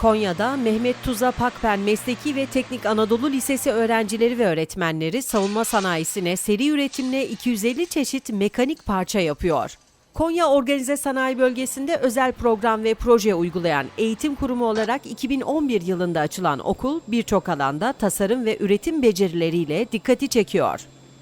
Konya'da Mehmet Tuza Pakpen Mesleki ve Teknik Anadolu Lisesi öğrencileri ve öğretmenleri savunma sanayisine seri üretimle 250 çeşit mekanik parça yapıyor. Konya Organize Sanayi Bölgesi'nde özel program ve proje uygulayan eğitim kurumu olarak 2011 yılında açılan okul birçok alanda tasarım ve üretim becerileriyle dikkati çekiyor.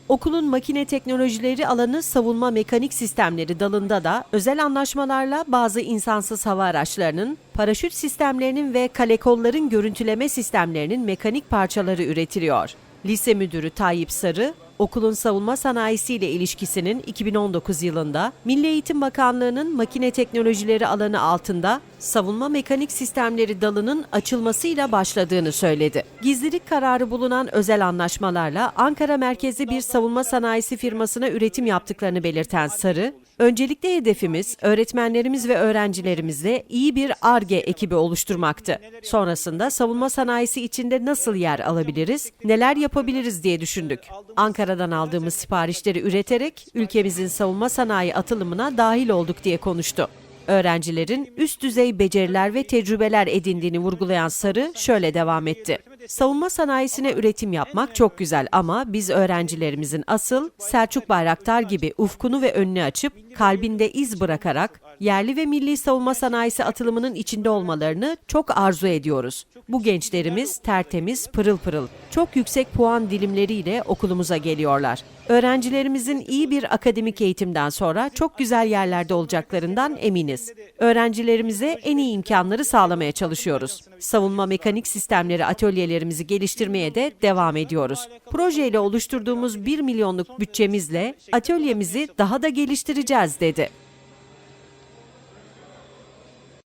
Okulun makine teknolojileri alanı savunma mekanik sistemleri dalında da özel anlaşmalarla bazı insansız hava araçlarının, paraşüt sistemlerinin ve kalekolların görüntüleme sistemlerinin mekanik parçaları üretiliyor. Lise müdürü Tayyip Sarı, okulun savunma sanayisiyle ilişkisinin 2019 yılında Milli Eğitim Bakanlığı'nın makine teknolojileri alanı altında savunma mekanik sistemleri dalının açılmasıyla başladığını söyledi. Gizlilik kararı bulunan özel anlaşmalarla Ankara merkezli bir savunma sanayisi firmasına üretim yaptıklarını belirten Sarı, Öncelikle hedefimiz öğretmenlerimiz ve öğrencilerimizle iyi bir ARGE ekibi oluşturmaktı. Sonrasında savunma sanayisi içinde nasıl yer alabiliriz, neler yapabiliriz diye düşündük. Ankara'dan aldığımız siparişleri üreterek ülkemizin savunma sanayi atılımına dahil olduk diye konuştu. Öğrencilerin üst düzey beceriler ve tecrübeler edindiğini vurgulayan Sarı şöyle devam etti. Savunma sanayisine üretim yapmak çok güzel ama biz öğrencilerimizin asıl Selçuk Bayraktar gibi ufkunu ve önünü açıp kalbinde iz bırakarak yerli ve milli savunma sanayisi atılımının içinde olmalarını çok arzu ediyoruz. Bu gençlerimiz tertemiz, pırıl pırıl, çok yüksek puan dilimleriyle okulumuza geliyorlar. Öğrencilerimizin iyi bir akademik eğitimden sonra çok güzel yerlerde olacaklarından eminiz. Öğrencilerimize en iyi imkanları sağlamaya çalışıyoruz. Savunma mekanik sistemleri atölyelerimizi geliştirmeye de devam ediyoruz. Projeyle oluşturduğumuz 1 milyonluk bütçemizle atölyemizi daha da geliştireceğiz dedi.